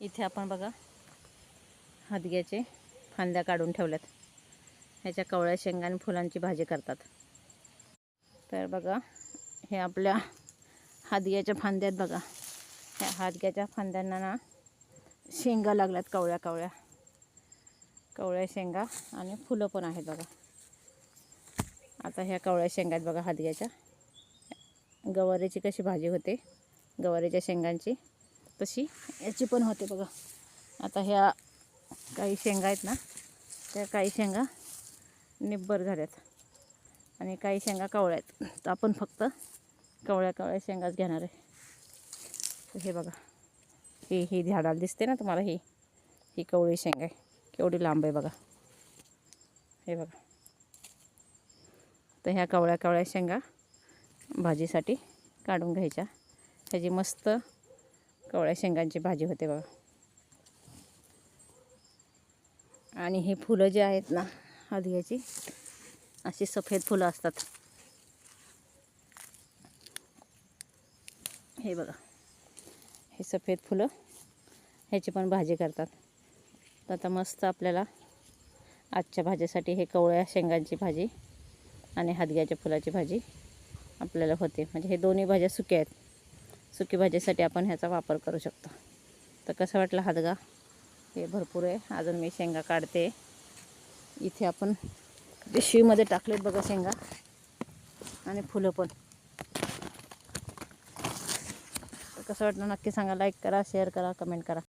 इथे आपण बघा हदग्याचे फांद्या काढून ठेवल्यात. ह्याच्या कवळ्या शेंगा आणि फुलांची भाजी करतात. तर बघा हे आपल्या हादग्याच्या फांद्यात बघा. ह्या हादग्याच्या फांद्यांना ना शेंगा लागल्यात कवळ्या कवळ्या. कवळ्या शेंगा आणि फुलं पण आहेत बघा. आता ह्या कवळ्या शेंगात बघा हादग्याच्या. गवारीची कशी भाजी होते? गवारीच्या शेंगांची. तशी. याची पण होते बघा. आता ह्या काही शेंगा आहेत ना त्या काही शेंगा निब्बर झाल्यात. आणि काही शेंगा कावळ्या आहेत. तर आपण फक्त कवळ्या कवळ्या शेंगाच घेणार आहे. तर हे बघा. ही ही झाडाला दिसते ना तुम्हाला ही? ही कवळी शेंगा आहे. केवढी लांब आहे बघा. हे बघा. तर ह्या कवळ्या कवळ्या शेंगा भाजीसाठी काढून घ्यायच्या. ह्याची मस्त कवळ्या शेंगांची भाजी होते बघा. आणि हे फुलं जे आहेत ना हदग्याची अशी सफेद फुलं असतात. हे बघा. हे सफेद फुलं ह्याची पण भाजी करतात. तर आता मस्त आपल्याला आजच्या भाजीसाठी हे कवळ्या शेंगांची भाजी आणि हदग्याच्या फुलाची भाजी आपल्याला होते. म्हणजे हे दोन्ही भाज्या सुक्या आहेत. सुकी भाजीसाठी आपण ह्याचा वापर करू शकतो. तर कसं वाटलं हादगा? हे भरपूर आहे. अजून मी शेंगा काढते. इथे आपण पिशवीमध्ये टाकलेत बघा शेंगा. आणि फुलं पण. तर कसं वाटलं नक्की सांगा. लाईक करा शेअर करा कमेंट करा.